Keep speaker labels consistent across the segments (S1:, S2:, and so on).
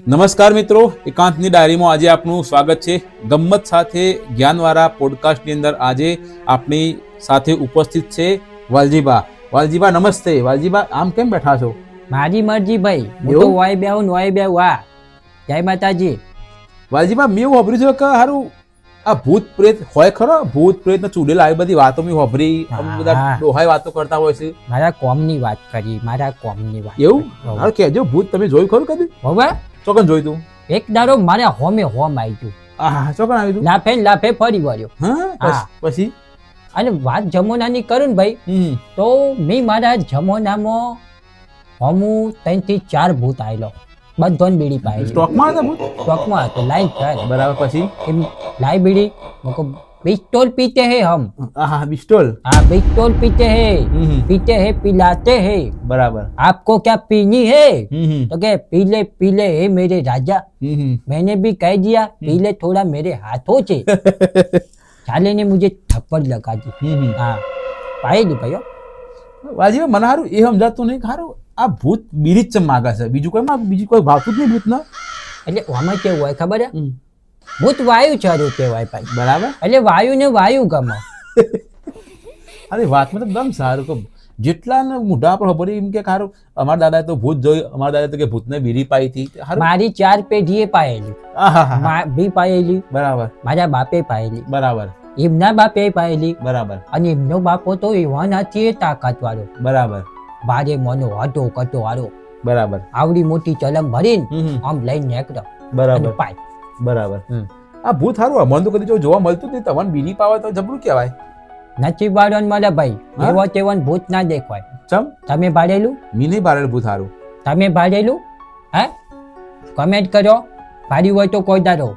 S1: નમસ્કાર મિત્રો એકાંતની ડાયરીમાં આજે આપનું સ્વાગત છે. ગમ્મત સાથે જ્ઞાનવાળા પોડકાસ્ટની અંદર આજે આપણી સાથે ઉપસ્થિત છે વાલજીબા વાલજીબા નમસ્તે. વાલજીબા આમ કેમ બેઠા છો?
S2: મારી મરજી ભાઈ. હું તો? વાય બેહું ને વાય બે વા જય માતાજી.
S1: વાલજીબા મેં એવું વાપર્યું છે કે સારું આ ભૂત પ્રેત હોય ખરો? ભૂત પ્રેત ને ચૂડેલ આવી બધી વાતો મેં વાપરી બધા
S2: હા.
S1: ડોહાઈ વાતો કરતા હોય છે.
S2: મારા કોમની વાત કરી મારા કોમની વાત
S1: એવું. હારું કહેજો ભૂત તમે જોયું ખરું કદી?
S2: હોવે.
S1: ચોકન જોઈ તું.
S2: એક દારો મારા હોમે હોમ આવી ગયું
S1: ચોકન આવી તું
S2: લાફે લાફે ફરી વળ્યો.
S1: હા. પછી-
S2: અને વાત જમોનાની કરું ને ભાઈ તો મેં મારા જમોનામાં હોમું ત્રણથી ચાર ભૂત આવેલો બધો બીડી પાય
S1: સ્ટોકમાં હતો ભૂત?
S2: સ્ટોકમાં હતો લાઈન
S1: બરાબર પછી?
S2: એમ લાઈ બીડી મુકો पिस्तौल पीते हैं हम
S1: આ હા બિસ્ટોલ
S2: हाँ पिस्तौल पीते हैं
S1: હમ
S2: पीते हैं पिलाते हैं
S1: બરાબર
S2: आपको क्या पीनी है
S1: હમ હમ
S2: तो क्या पीले पीले हे मेरे राजा
S1: हम्म, हम्म।
S2: मैंने भी कह दिया पीले थोड़ा मेरे हाथों से साले ने मुझे थप्पड़ लगा दी
S1: हम्म, हम्म।
S2: हाँ पाएगी भाइयों
S1: વાજી મને હારું એ સમજાતું નહીં કે હારું આ ભૂત બીરી જ ચમ માગે છે બીજું કોઈ માં બીજું કોઈ ભાવતું જ નહીં ભૂત ના
S2: એટલે આમાં કેવું હોય ખબર છે ભૂત વાયુ ચારું કહેવાય ભાઈ.
S1: બરાબર?
S2: એટલે વાયુ ને વાયુ ગમે.
S1: અરે વાતમાં તો દમ સારું કે જેટલા ને મોઢા પર ખબર એમ કે હારું અમારા દાદા તો ભૂત જોયું અમારા દાદા તો કે ભૂતને બીરી પાઈ હતી.
S2: મારી ચાર પેઢીએ પાયેલી. બી પાયેલી.
S1: બરાબર.
S2: મારા બાપે પાયેલી.
S1: બરાબર.
S2: એમના બાપે પાયેલી.
S1: બરાબર.
S2: અને એમનો બાપો તો એવા નથી તાકાત વાળો
S1: બરાબર.
S2: ભારે મનો હતો કટો વાળો
S1: બરાબર.
S2: આવડી મોટી ચલમ ભરીને. આમ લઈને નેકડો
S1: બરાબર.
S2: પાય
S1: બરાબર. આ ભૂત હારું મન તો કદી જો જોવા મળતું જ નહીં. તમને બીની પાવે તો જબરું કહેવાય.
S2: નથી બાળન મારા ભાઈ? એવો તેવન ભૂત ના દેખાય
S1: ચમ?
S2: તમે ભાડેલું?
S1: મી નહીં ભાડેલું ભૂત હારું.
S2: તમે ભાડેલું? હે? કમેન્ટ કરો. ભાડ્યું હોય તો કોઈ દારો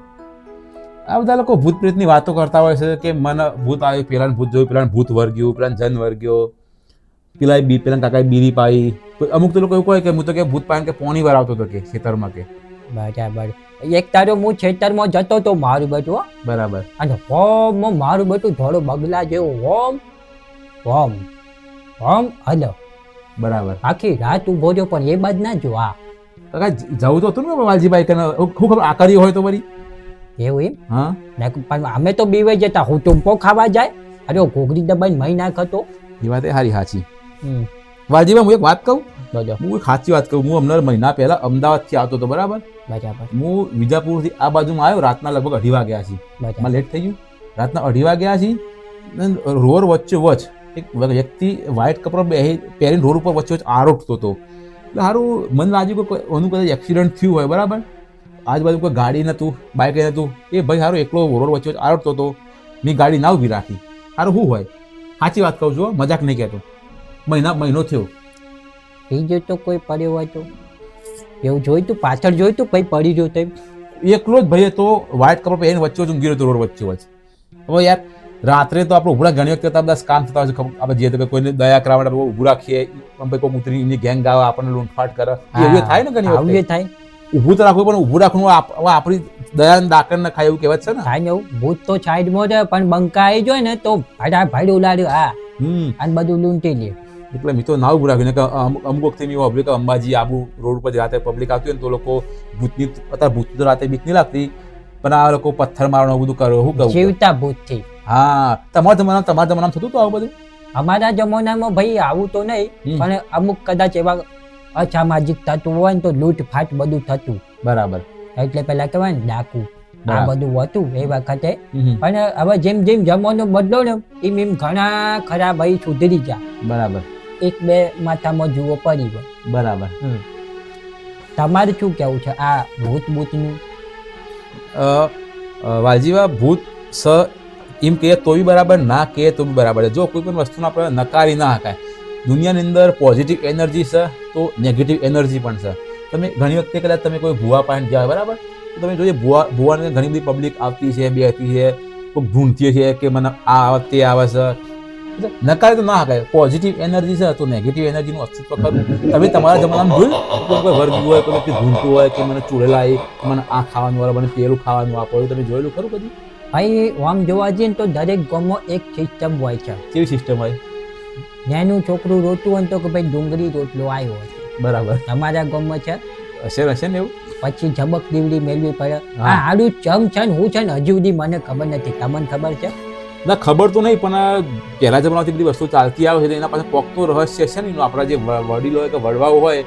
S1: આ બધા લોકો ભૂત પ્રેતની વાતો કરતા હોય છે કે મને ભૂત આવ્યું પેલા ભૂત જોયું પેલા ભૂત વર્ગ્યું પેલા જન વર્ગ્યો પેલા બી પેલા કાકાએ બીરી પાઈ અમુક તો લોકો એવું કહે કે હું તો કે ભૂત પાઈને કે પોણી વાર આવતો હતો કે ખેતરમાં કે.
S2: બરાબર. એક તારો હું ખેતરમાં જતો તો મારું બેટું.
S1: બરાબર.
S2: અને હોમ મારું બેટું થોડો બગલા જેવો હોમ હોમ હોમ હલો.
S1: બરાબર.
S2: આખી રાત ઊભો રહ્યો પણ એ બાદ ના જો આ
S1: કાકા જવું તો હતું ને વાલજીભાઈ કે હું ખબર આકારી હોય તો વળી?
S2: એવું એમ?
S1: હા.
S2: પણ અમે તો બીવાઈ જતા હું ટૂંપો ખાવા જાય. અરે ઘોઘરી દબાઈને મહી નાખતો.
S1: એ વાત એ હારી સાચી
S2: હમ.
S1: વાલજીભાઈ હું એક વાત કહું? હું સાચી વાત કરું હું હમણાં મહિના પહેલા અમદાવાદથી આવતો હતો બરાબર?
S2: બરાબર.
S1: હું વિજાપુરથી આ બાજુમાં આવ્યો રાતના લગભગ અઢી વાગ્યા
S2: છીએ
S1: માં લેટ થઈ ગયું. રાતના અઢી વાગ્યા છીએ અને રોડ વચ્ચે વચ એક વ્યક્તિ વ્હાઇટ કપડા બેહી પહેરીને રોડ ઉપર વચ્ચે વચ્ચે આરોટતો હતો. એટલે સારું મને લાગ્યું કે ઓનું કદાચ એક્સિડન્ટ થયું હોય બરાબર? આજુબાજુ કોઈ ગાડી નહોતું બાઇક નહોતું એ ભાઈ સારું એકલો રોડ વચ્ચે આરોટતો હતો. મેં ગાડી ના ઊભી રાખી. સારું શું હોય? સાચી વાત કહું છું મજાક નહીં કહેતો. મહિના મહિનો થયો.
S2: બીજો તો કોઈ પડ્યો હોય તો? એવું જોયું તું? પાછળ જોયું તું? ભાઈ પડી ગયો તેમ?
S1: એકલો જ ભાઈ તો વ્હાઇટ કપડ પહેરીને વચ્ચે વચ્ચે ગીરો રોડ વચ્ચે વચ્ચે. હવે યાર રાત્રે તો આપણે ઉભરા ઘણી વખત બધા કામ થતા હોય છે આપણે જે તો કોઈને દયા કરવા માટે ઊભું રાખીએ ભાઈ કોઈ ઉતરી એની ગેંગ આવે આપણને લૂંટફાટ કરે એવું થાય ને ઘણી
S2: આવું
S1: વખત
S2: થાય.
S1: ઊભું તો રાખવું પણ ઊભું રાખવું આપણી દયા દાકણ ના ખાય એવું કહેવત છે ને?
S2: થાય ને એવું. ભૂત તો સાઈડમાં જાય પણ બંકા આવી જાય ને તો ભાડા ભાડું ઉલાડ્યું હા.
S1: હમ.
S2: અને બધું લૂંટી લે.
S1: એટલે મિત્રો ના રાખ્યું કે અમુક અમુક વખતે મેં વાપર્યું કે અંબાજી આબુ રોડ ઉપર રાતે પબ્લિક આવતી હોય ને તો લોકો ભૂતની અત્યારે ભૂત તો રાતે બીક નહીં લાગતી પણ આ લોકો પથ્થર મારવાનું બધું કરો શું કહું
S2: જીવતા ભૂતથી.
S1: હા તમારા જમાના તમારા જમાનામાં થતું હતું આવું બધું?
S2: અમારા જમાનામાં ભાઈ આવું તો નહીં પણ અમુક કદાચ એવા અસામાજિક થતું હોય ને તો લૂંટફાટ બધું થતું.
S1: બરાબર.
S2: એટલે પેલા કહેવાય ને ડાકુ. આ બધું હતું એ વખતે. પણ હવે જેમ જેમ જમાનો બદલો ને એમ એમ ઘણા ખરા ભાઈ સુધરી ગયા.
S1: બરાબર.
S2: એક બે માથામાં જુઓ પડી હોય.
S1: બરાબર.
S2: તમારે શું કેવું છે? આ ભૂત ભૂતનું
S1: વાલજીવા ભૂત સ એમ કહે તો બી બરાબર ના કહે તો બી બરાબર છે. જો કોઈ પણ વસ્તુને આપણે નકારી ના શકાય. દુનિયાની અંદર પોઝિટિવ એનર્જી છે તો નેગેટિવ એનર્જી પણ છે. તમે ઘણી વખતે કદાચ તમે કોઈ ભૂવા પાણી ગયા બરાબર? તો તમે જોઈએ ભૂવા ભૂવાને ઘણી બધી પબ્લિક આવતી છે બેઠી છે કોઈ ઢૂંઢતી છે કે મને આ આવે તે આવે છે. નકારી તો ના હકાય. પોઝિટિવ એનર્જી છે તો નેગેટિવ એનર્જીનું અસ્તિત્વ ખરું. તમે તમારા જમાનામાં જોયું કોઈ વર્ગ હોય કોઈ વ્યક્તિ ઢૂંઢતું હોય કે મને ચૂડેલા એ મને આ ખાવાનું વાળા મને પેલું ખાવાનું આપો તમે જોયેલું ખરું કદી?
S2: ભાઈ આમ જોવા જઈએ તો દરેક ગામમાં એક સિસ્ટમ હોય છે.
S1: કેવી સિસ્ટમ હોય?
S2: નાનું છોકરું રોતું હોય તો કે ભાઈ ડુંગળી રોટલો આવ્યો છે
S1: બરાબર.
S2: તમારા ગામમાં છે.
S1: હશે હશે ને એવું?
S2: પછી ઝબક દીવડી મેળવી પડે. આ આડું ચમ છે ને હું છે ને હજુ સુધી મને ખબર નથી. તમને ખબર છે?
S1: ના ખબર તો નહીં પણ પહેલાં જમાનાથી બધી વસ્તુ ચાલતી આવે છે તો એના પાસે પોકતું રહસ્ય છે ને એનું આપણા જે વડીલો હોય કે વડવાઓ હોય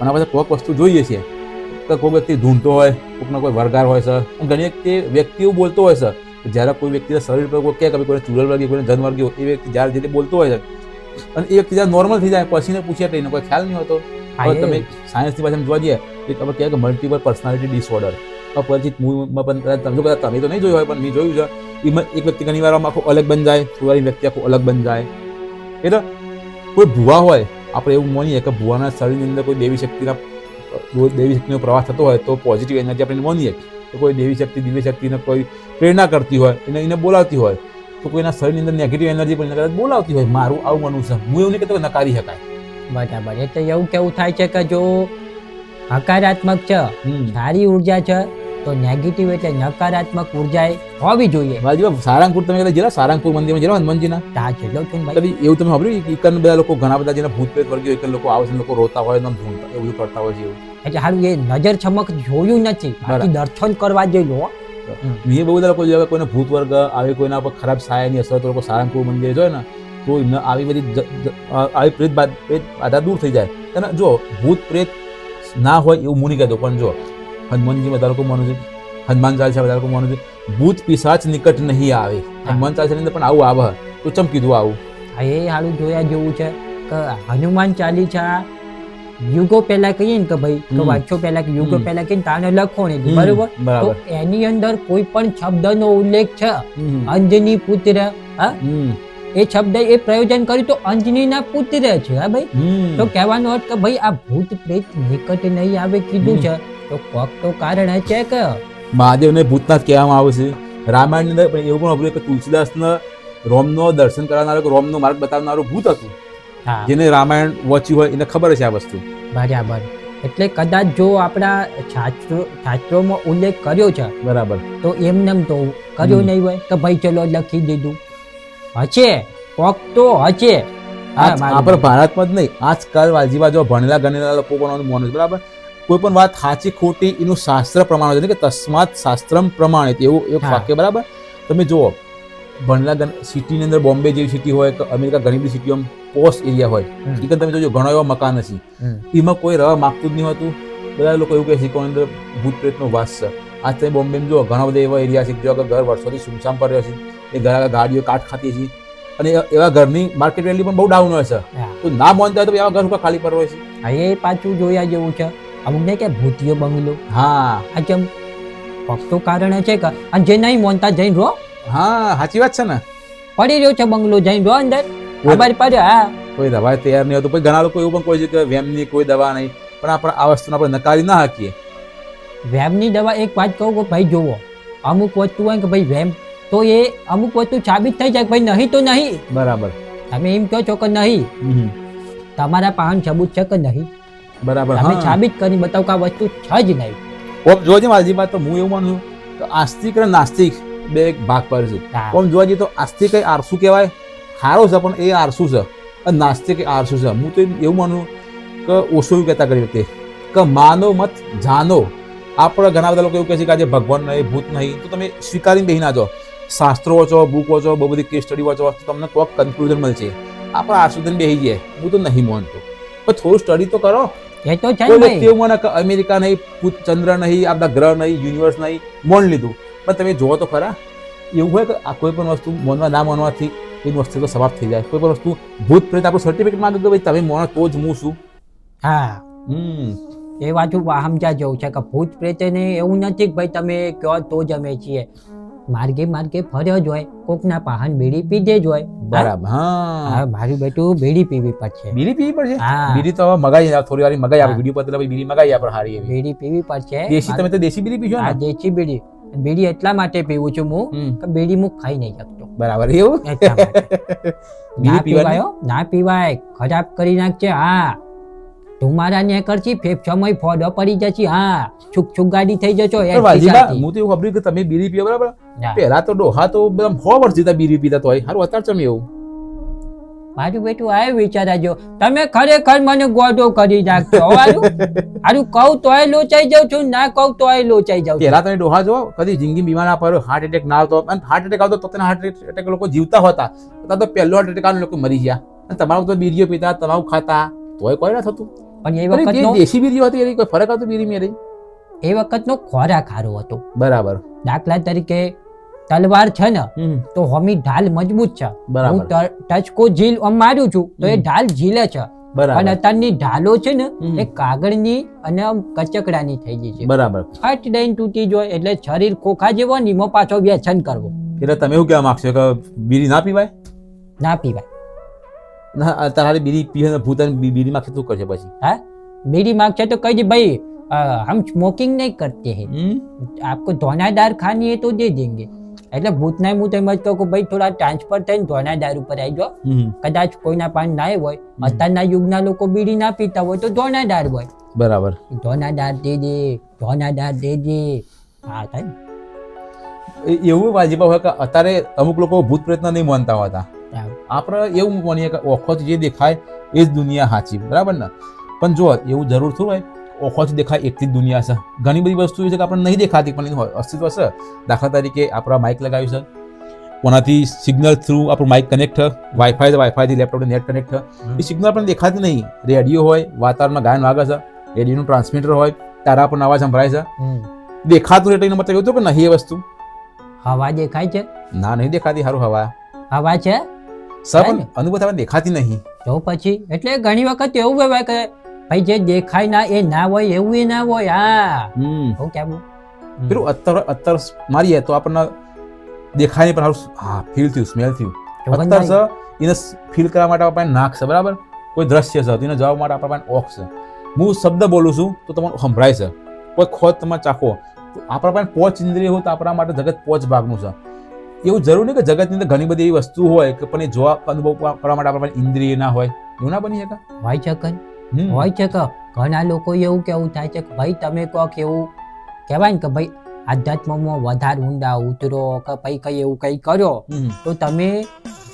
S1: એના પાસે પોક વસ્તુ જોઈએ છે. કે કોઈ વ્યક્તિ ઢૂંઢતો હોય કોઈકનો કોઈ વરગાર હોય સર. ઘણી વ્યક્તિ એવું બોલતો હોય છે જ્યારે કોઈ વ્યક્તિના શરીર પર કોઈ કહે કે કોઈ કોઈને ચૂરલ વર્ગી કોઈને જન વર્ગી એ વ્યક્તિ જ્યારે જે બોલતો હોય છે અને એ વ્યક્તિ જ્યારે નોર્મલ થઈ જાય પછીને પૂછ્યા તો એનો કોઈ ખ્યાલ નહીં હોતો. તમે સાયન્સની પાછળ જોવા જઈએ કે તમે કહે કે મલ્ટિપલ પર્સનાલિટી ડિસઓર્ડર પરિચિત મૂવીમાં પણ તમે કદાચ તમે તો નહીં જોયું હોય પણ મેં જોયું છે. એક વ્યક્તિ ઘણી વાર આખો અલગ બની જાય થોડી વ્યક્તિ આખો અલગ બની જાય એટલે કોઈ ભૂવા હોય આપણે એવું માનીએ કે ભૂવાના શરીરની અંદર કોઈ દેવી શક્તિના દેવી શક્તિનો પ્રવાસ થતો હોય તો પોઝિટિવ એનર્જી આપણે માનીએ તો કોઈ દેવી શક્તિ દિવ્ય શક્તિને કોઈ પ્રેરણા કરતી હોય એને એને બોલાવતી હોય તો કોઈના શરીરની અંદર નેગેટિવ એનર્જી પણ કદાચ બોલાવતી હોય મારું આવું માનવું છે હું એવું નહીં કહેતો નકારી શકાય
S2: બરાબર. એટલે એવું કેવું થાય છે કે જો હકારાત્મક છે સારી ઊર્જા છે તો નેગેટિવ એટલે નકારાત્મક ઊર્જા હોવી જોઈએ.
S1: બાજુ સારંગપુર તમે કદાચ જરા સારંગપુર મંદિરમાં જેલા હનુમાનજીના?
S2: તા જેટલો છું ભાઈ?
S1: એવું તમે સાંભળ્યું એકન બધા લોકો ઘણા બધા જેના ભૂત પ્રેત વર્ગીય એકન લોકો આવે છે લોકો રોતા હોય ને આમ ઢૂંઢતા એવું કરતા હોય છે એવું.
S2: એટલે હારું એ નજર છમક જોયું નથી. બાકી દર્શન કરવા જઈ
S1: મેં બહુ બધા લોકો જોયા કોઈને ભૂત વર્ગ આવે કોઈના પર ખરાબ સાયાની અસર તો લોકો સારંગપુર મંદિર જોય ને તો આવી બધી આવી પ્રેત પ્રેત બાધા દૂર થઈ જાય. અને જો ભૂત પ્રેત ના હોય એવું મૂની કહેતો પણ જો હનુમાનજી વધારે લોકો માનું છે? હનુમાન ચાલીસા વધારે લોકો માનું છે? ભૂત પિશાચ નિકટ નહીં આવે. હનુમાન ચાલીસાની અંદર પણ આવું આવે. તો ચમ કીધું આવું?
S2: હા એ હારું જોયા જેવું છે કે હનુમાન ચાલીસા યુગો પહેલા કહીએ ને કે ભાઈ
S1: તો
S2: વાંચો પહેલા કે યુગો પહેલા કહીએ તાને લખો ને બરોબર? તો એની અંદર કોઈ પણ શબ્દનો ઉલ્લેખ છે? અંજની પુત્ર હા? એ શબ્દ એ પ્રયોજન કર્યું તો અંજનીના પુત્ર છે હા ભાઈ? તો કહેવાનો અર્થ કે ભાઈ આ ભૂત પ્રેત નિકટ નહીં આવે કીધું છે. તો કોક તો કારણ છે કે
S1: મહાદેવને ભૂતનાથ કહેવામાં આવે છે. રામાયણની અંદર પણ એવું પણ વાપર્યું કે તુલસીદાસને રોમનો દર્શન કરાવનારો કે રોમનો માર્ગ બતાવનારો ભૂત હતું. જેને રામાયણ વાંચ્યું હોય એને ખબર છે આ વસ્તુ.
S2: બરાબર. એટલે કદાચ જો આપણા શાસ્ત્રો શાસ્ત્રોમાં ઉલ્લેખ કર્યો છે
S1: બરાબર.
S2: તો એમનેમ તો કર્યો નહીં હોય કે ભાઈ ચલો લખી દીધું. હશે? કોક તો હશે.
S1: આપણા ભારતમાં જ નહીં. આજકાલ વાલજીવા જો ભણેલા ગણેલા લોકો પણ મોનું બરાબર? કોઈ પણ વાત સાચી ખોટી એનું શાસ્ત્ર પ્રમાણ હોય કે તસ્માત શાસ્ત્રમ પ્રમાણિત એવું એક વાક્ય બરાબર? તમે જુઓ ભણેલા સિટીની અંદર બોમ્બે જેવી સિટી હોય કે અમેરિકા ઘણી બધી સિટીઓ પોસ્ટ એરિયા હોય. એ તમે જોજો ઘણા એવા મકાન હશે. એમાં કોઈ રહેવા માગતું જ નહીં હોતું. બધા લોકો એવું કહે છે કે અંદર ભૂત પ્રેતનો વાસ છે. આજ તમે બોમ્બે જુઓ ઘણા બધા એવા એરિયા છે જો ઘર વર્ષોથી સુમસામ પર રહ્યો છે. એ ઘર ગાડીઓ કાટ ખાતી છે અને એવા ઘરની માર્કેટ વેલ્યુ પણ બહુ ડાઉન હોય છે. તો ના માનતા હોય તો એવા ઘર ઉપર ખાલી પર હોય છે?
S2: એ પાછું જોયા જેવું છે. અમુક ને કે ભૂતિયો બંગલો.
S1: હા.
S2: આ કેમ? કોક તો કારણ છે કે અને જે નહીં મોનતા જઈને રો.
S1: હા સાચી વાત છે ને.
S2: પડી રહ્યો છે બંગલો જઈને રહો અંદર. ખબર પડે હા.
S1: કોઈ દવા તૈયાર નહીં હોતું. પછી ઘણા લોકો એવું પણ કોઈ છે કે વેમની કોઈ દવા નહીં. પણ આપણે આ વસ્તુને આપણે નકારી ના શકીએ.
S2: વેમની દવા એક વાત કહું કે ભાઈ જોવો અમુક વસ્તુ હોય કે ભાઈ વેમ તો એ અમુક વસ્તુ સાબિત થઈ જાય કે ભાઈ નહીં તો નહીં.
S1: બરાબર.
S2: તમે એમ કહો છો કે નહીં. તમારા પાન સબૂત છે કે નહીં?
S1: બરાબર હા.
S2: સાબિત કરી બતાવો કે આ વસ્તુ છે જ નહીં.
S1: ઓમ જોજે માલજીમાં તો હું એવું માનું કે આસ્તિક અને નાસ્તિક બે એક ભાગ પડે છે. ઓમ જોવા જઈએ તો આસ્તિક એ આરસુ કહેવાય સારો છે પણ એ આરસુ છે અને નાસ્તિક એ આરસુ છે. હું તો એવું માનું કે ઓછો એવું કહેતા કરી વખતે કે માનો મત જાનો. આપણે ઘણા બધા લોકો એવું કહે છે કે આજે ભગવાન નહીં ભૂત નહીં. તો તમે સ્વીકારીને બેહી ના જાઓ. શાસ્ત્રો વાંચો બુક વાંચો બહુ બધી કેસ સ્ટડી વાંચો તો તમને કોઈક કન્ક્લુઝન મળશે. આપણે આરસુ થઈને બેસી જાય હું તો નહીં માનતો. પણ થોડું સ્ટડી તો કરો.
S2: એ તો છે
S1: કોઈ
S2: ને
S1: વ્યક્તિ મને અમેરિકા નહીં ચંદ્ર નહીં આપણા ગ્રહ નહીં યુનિવર્સ નહીં મોન લીધું. પણ તમે જુઓ તો ખરા એવું હોય કે આ કોઈ પણ વસ્તુ મોનવા ના માનવાથી એ વસ્તુ તો સમાપ્ત થઈ જાય. કોઈ પણ વસ્તુ ભૂત પ્રેત આપણું સર્ટિફિકેટ માંગે કે ભાઈ તમે મોનો તો જ હું છું.
S2: હા.
S1: હમ.
S2: એ વાત સમજા જવું છે કે ભૂત પ્રેત ને એવું નથી કે ભાઈ તમે કહો તો જ અમે છીએ. માર્ગે માર્ગે ફર્યો જ હોય કોકના પાહન બીડી પીધે જ હોય.
S1: બરાબર હા.
S2: મારું બેટું બીડી પીવી પડશે.
S1: બીડી પીવી પડશે?
S2: હા.
S1: બીડી તો હવે મગાઈ થોડી વાર મગાઈ આવે
S2: બીડી
S1: વીડિયો પર એટલે બીડી મગાઈ આપણે હારી એવી.
S2: બીડી પીવી પડશે.
S1: દેશી તમે તો દેશી બીડી પીશો ને?
S2: દેશી બીડી. બીડી એટલા માટે પીવું છું હું કે બીડી હું ખાઈ નહીં શકતો.
S1: બરાબર એવું? બીડી
S2: ના પીવાય ના પીવાય ખરાબ કરી નાખજે હા. તમારા ને કરશી સમય ફોડો પડી જશે. હા છુક છુક ગાડી થઈ જશો એ
S1: વાજીબા, હું તો એવું ખબર કે તમે બીડી પીવો બરાબર? પહેલા તો ડોહા તો બધા હો વર્ષ જીતા બીડી પીતા તો હારું અત્યાર ચમ એવું.
S2: મારું બેટું આ વિચારાજો તમે ખરેખર મને ગોડો કરી નાખશો હારું કહું તોય લોચાઈ જાઉં છું ના કહું તોય લોચાઈ જાઉં પેલા
S1: પહેલા તમે ડોહા જો કદી જિંદગી બીમાર ના પડ્યો હાર્ટ એટેક ના આવતો. અને હાર્ટ એટેક આવતો તો તને હાર્ટ એટેક લોકો જીવતા હતા. તો પહેલો હાર્ટ એટેક લોકો મરી ગયા. અને તમારું તો બીડીઓ પીતા તમારું ખાતા તોય કોઈ ના થતું.
S2: પણ એ વખતનો
S1: દેશી બીરી હતી એની કોઈ ફરક હતો બીરી મેરી
S2: એ વખતનો ખોરાક સારો હતો.
S1: બરાબર.
S2: દાખલા તરીકે તલવાર છે ને તો હોમી ઢાલ મજબૂત છે. હું ટચકો ઝીલ આમ મારું છું તો એ ઢાલ ઝીલે છે.
S1: અને
S2: અત્યારની ઢાલો છે ને. એ કાગળની અને કચકડાની થઈ ગઈ છે.
S1: બરાબર.
S2: ફટ દઈને તૂટી જાય એટલે શરીર ખોખા જેવો ને એમાં પાછો વ્યસન કરવો.
S1: એટલે તમે એવું કહેવા માંગશો કે બીરી ના પીવાય?
S2: ના પીવાય.
S1: ના તારી બીડી પીએ ને ભૂત બીડી માં શું કરશે પછી
S2: હા बीड़ी मांगते तो कह दी भाई अ, हम स्मोकिंग नहीं करते हैं
S1: હમ?
S2: आपको धोनादार खानी है तो दे देंगे એટલે ભૂતના હું તેમ જ કહું કે ભાઈ થોડા ટ્રાન્સફર થઈને ધોનાદાર ઉપર આવી જાઓ
S1: હમ,
S2: કદાચ કોઈના પાન ના હોય અત્યારના યુગના લોકો બીડી ના પીતા હોય તો ધોનાદાર હોય
S1: બરાબર
S2: ધોનાદાર દે દે ધોનાદાર દે દે હા થાય ને.
S1: એ- એવું વાજીબા હોય કે અત્યારે અમુક લોકો ભૂત પ્રયત્ન નહીં માનતા હોતા
S2: હા.
S1: આપણે એવું માનીએ કે ઓખોચ જે દેખાય એ જ દુનિયા સાચી બરાબર ને? પણ જો એવું જરૂર થયું હોય ઓખોચ દેખાય એટલી જ દુનિયા છે. ઘણી બધી વસ્તુ છે કે આપણને નહીં દેખાતી પણ એનું અસ્તિત્વ છે. દાખલા તરીકે આપણા માઇક લગાવ્યું છે. કોનાથી સિગ્નલ થ્રુ આપણું માઇક કનેક્ટ વાઈફાઈ વાઈફાઈથી લેપટોપથી નેટ કનેક્ટ એ સિગ્નલ પણ દેખાતી નહીં. રેડિયો હોય વાતાવરણમાં ગાયન વાગે છે. રેડિયોનું ટ્રાન્સમીટર હોય તારા પણ અવાજ સંભળાય છે. દેખાતું એટલે મતલબ એવું તો કે નહીં એ વસ્તુ?
S2: હવા દેખાય છે?
S1: ના નહીં દેખાતી સારું હવા.
S2: હવા છે?
S1: સર પણ
S2: ને?
S1: અનુભવ આપણને દેખાતી નહીં.
S2: તો પછી એટલે ઘણી વખત એવું કહેવાય કે ભાઈ જે દેખાય ના એ ના હોય એવું એ ના હોય. હા. હું કેમ
S1: પેલું અત્તર અત્તર મારીએ તો આપણને દેખાય નહીં પણ સારું હા ફીલ થયું સ્મેલ થયું. અત્તર. છે એને ફીલ કરવા માટે આપણે નાક છે બરાબર? કોઈ દ્રશ્ય છે તેને એને જવા માટે આપણા પાસે ઓખ છે. હું શબ્દ બોલું છું તો તમારું સંભળાય છે. કોઈ ખોજ તમે ચાખો તો આપણા પાસે પોચ ઇન્દ્રિય હોય તો આપણા માટે જગત પોચ ભાગનું છે. એવું જરૂર નહીં કે જગતની અંદર ઘણી બધી એવી વસ્તુ હોય કે પણ એ જોવા અનુભવ કરવા માટે આપણા ઇન્દ્રિય ના હોય. એવું ના બની શકે?
S2: હોય છે
S1: કે
S2: હોય છે કે ઘણા લોકો એવું કેવું થાય છે કે ભાઈ તમે કહો કે એવું કહેવાય ને કે ભાઈ આધ્યાત્મમાં વધારે ઊંડા ઉતરો કે ભાઈ કઈ એવું કઈ કરો તો તમે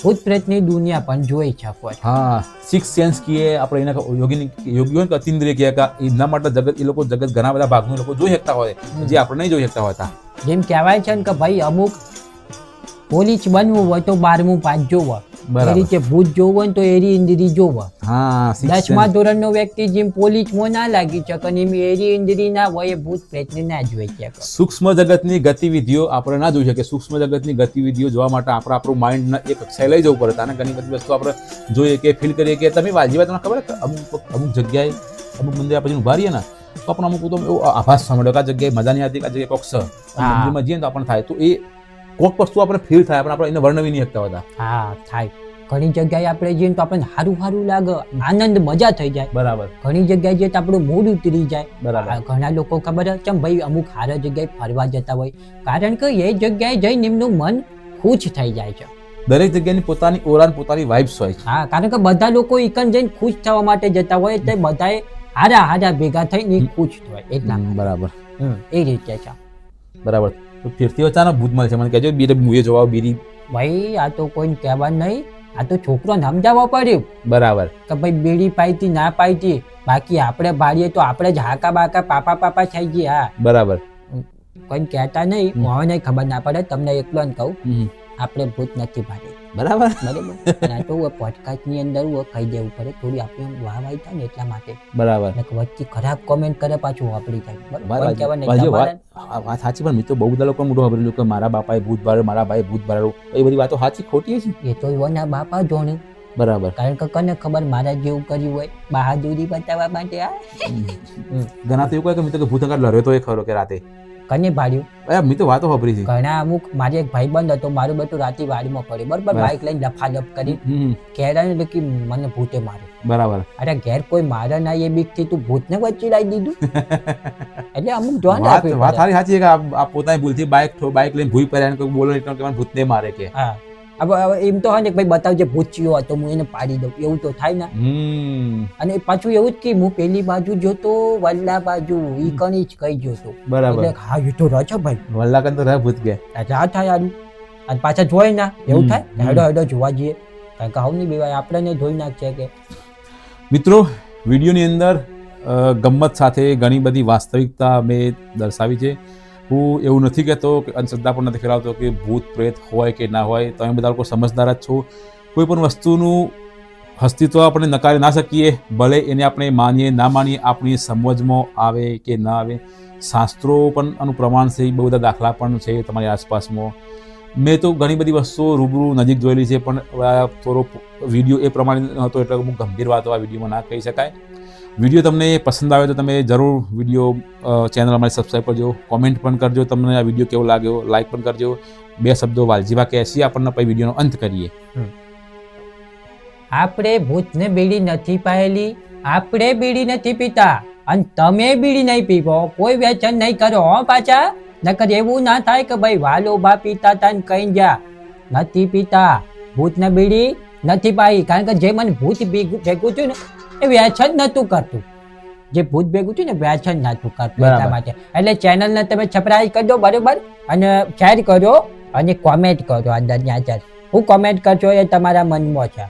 S2: ભૂત પ્રેતની દુનિયા પણ જોઈ શકો છો.
S1: હા સિક્સ સેન્સ કીએ આપણે એના યોગીની યોગીઓ કે અતિન્દ્રિય કહે કે એના માટે જગત એ લોકો જગત ઘણા બધા ભાગનું લોકો જોઈ શકતા હોય જે આપણે નહીં જોઈ શકતા હોતા.
S2: જેમ કહેવાય છે ને કે ભાઈ અમુક પોલીસ બનવું હોય તો બારમું પાસ જોવો. એ રીતે ભૂત જોવું હોય તો એરી ઇન્દ્રી જોવો. દસમા. ધોરણનો વ્યક્તિ જેમ પોલીસમાં ના લાગી શકે એમ એરી ઇન્દ્રી ના હોય એ ભૂત પ્રેતને ના જોઈ શકે
S1: સૂક્ષ્મ જગતની ગતિવિધિઓ આપણે ના જોઈ શકીએ. સૂક્ષ્મ જગતની ગતિવિધિઓ જોવા માટે આપણે આપણું માઇન્ડ એક કક્ષાએ લઈ જવું પડે અને ઘણી બધી વસ્તુ આપણે જોઈએ કે ફીલ કરીએ કે તમે વાલજીવા તમને ખબર કે અમુક અમુક જગ્યાએ અમુક મંદિર પછી ઊભા રહીએ ને તો આપણે અમુક તો એવો આભાસ સાંભળ્યો કે આ જગ્યાએ મજા નહીં આવતી આ જગ્યાએ
S2: કોક્ષ
S1: મંદિરમાં જઈએ તો આપણને થાય. તો એ કોક વસ્તુ આપણે ફીલ થાય પણ આપણે એને વર્ણવી નહીં શકતા હોતા
S2: હા થાય. ઘણી જગ્યાએ આપણે જઈએ તો આપણને સારું સારું લાગે આનંદ મજા થઈ જાય.
S1: બરાબર.
S2: ઘણી જગ્યાએ જઈએ તો આપણું મૂડ ઉતરી જાય.
S1: બરાબર.
S2: ઘણા લોકો ખબર છે ચમ ભાઈ અમુક સારા જગ્યાએ ફરવા જતા હોય. કારણ કે એ જગ્યાએ જઈને એમનું મન ખુશ થઈ જાય છે.
S1: દરેક જગ્યાની પોતાની ઓરાન પોતાની વાઇબ્સ હોય છે.
S2: હા કારણ કે બધા લોકો એકન જઈને ખુશ થવા માટે જતા હોય તે બધાએ હારા હારા ભેગા થઈને ખુશ થાય એટલા
S1: બરાબર.
S2: એ રીતે છે.
S1: બરાબર. તો ફેરથી અચાનક ભૂત મળશે. મને કહેજો બીરે મુએ જોવા બીરી.
S2: ભાઈ આ તો કોઈને કહેવા નહીં. આ તો છોકરોને સમજાવવા પડ્યું.
S1: બરાબર.
S2: કે ભાઈ બીડી પાઈતી ના પાઈતી. બાકી આપણે ભાડીએ તો આપણે જ હાકા બાકા પાપા પાપા થઈ ગયા. હા
S1: બરાબર.
S2: કોઈને કહેતા નહીં.
S1: હમ.
S2: મને ખબર ના પડે તમને એકલો ને કહું. આપણે ભૂત નથી ભાડી
S1: બરાબર?
S2: બરાબર. અને તો પોડકાસ્ટની અંદર હું કહી દેવું પડે થોડી આપણે વાહ વાહ થાય ને એટલા માટે.
S1: બરાબર.
S2: વચ્ચે ખરાબ કોમેન્ટ કરે પાછું વાપરી થાય
S1: સાચી પણ મિત્રો બહુ બધા લોકો મોઢું વાપરેલું કે મારા બાપાએ ભૂત ભરેલું મારા ભાઈ ભૂત ભરેલું એ બધી વાતો સાચી ખોટી છે
S2: એ તો એના બાપા જોણે
S1: બરાબર.
S2: કારણ કે કને ખબર મારા જેવું કર્યું હોય બહાદુરી બતાવવા માટે આ?
S1: ઘણા તો એવું કહે કે મેં તો કે લડ્યો તો એ ખરો કે રાતે.
S2: કને ભાડ્યું
S1: અરે મેં તો વાતો સાંભળી છે.
S2: ઘણા અમુક મારી એક ભાઈબંધ હતો મારું બધું રાતે વાડીમાં પડ્યું. બરાબર
S1: બાઈક
S2: બાઇક લઈને લફાદફ કરી. કહેરાને કે મને ભૂતે માર્યું.
S1: બરાબર.
S2: અરે ઘેર કોઈ મારે ના એ બીકથી તું ભૂતને વચ્ચે લાવી દીધું? એટલે અમુક જોન
S1: વાત સારી સાચી છે કે આ- પોતાની ભૂલથી બાઇક બાઇક લઈને ભૂઈ પડ્યા કોઈ બોલો એટલે કે ભૂતને મારે કે.
S2: હા. એમ તો હોય ને ભાઈ બતાવજે ભૂત હતો હું એને પાડી દઉં. એવું તો થાય ને. અને પાછું એવું જ કે હું પેલી બાજુ જોતો વલ્લા બાજુ ઈ કણી જ કઈ જોતો.
S1: બરાબર.
S2: હા એ તો રહે ભાઈ.
S1: વલ્લા કણ તો રહે ભૂત કે.
S2: રા થાય આનું. અને પાછા જોઈ ના. એવું થાય. હેડો હેડો જોવા જઈએ. કારણ કે હવની બીવાય. આપણને જોઈ નાખશે કે.
S1: મિત્રો વિડીયોની અંદર ગમ્મત સાથે ઘણી બધી વાસ્તવિકતા મેં દર્શાવી છે. હું એવું નથી કહેતો કે અંધશ્રદ્ધા પણ નથી ફેલાવતો કે ભૂત, પ્રેત હોય કે ના હોય. તમે બધા લોકો સમજદાર જ છો. કોઈ પણ વસ્તુનું અસ્તિત્વ આપણે નકારી ના શકીએ. ભલે એને આપણે માનીએ, ના માનીએ, આપણી સમજમાં આવે કે ના આવે. શાસ્ત્રો પણ આનું પ્રમાણ છે બહુ બધા દાખલા પણ છે તમારી આસપાસમાં. મેં તો ઘણી બધી વસ્તુઓ રૂબરૂ નજીક જોયેલી છે, પણ થોડો વીડિયો એ પ્રમાણે નહોતો એટલે અમુક ગંભીર વાતો આ વિડીયોમાં ના કહી શકાય. વીડિયો તમને પસંદ આવે તો તમે જરૂર વીડિયો ચેનલ અમારી સબસ્ક્રાઈબ કરજો. કોમેન્ટ પણ કરજો તમને આ વીડિયો કેવો લાગ્યો લાઈક પણ કરજો. બે શબ્દો વાલજીવા કહેશી આપણને પછી વિડીયોનો અંત કરીએ.
S2: આપણે ભૂતને બીડી નથી પાયેલી આપણે બીડી નથી પીતા. અને તમે બીડી નહીં પીવો કોઈ વેચન નહીં કરો હો પાછા. નકર એવું ના થાય કે ભાઈ વાલો બા પીતા તા કઈ જા નથી પીતા. ભૂતને બીડી નથી પાઈ કારણ કે જે મને ભૂત ભેગું ભેગું થયું ને એ વ્યાછન નહોતું કરતું. જે ભૂત ભેગું થયું ને વ્યાછન નહોતું કરતું એટલા માટે. એટલે ચેનલને તમે સબસ્ક્રાઈબ કરજો બરોબર? અને શેર કરો અને કોમેન્ટ કરો અંદર ત્યાં હું કોમેન્ટ કરજો એ તમારા મનમાં છે.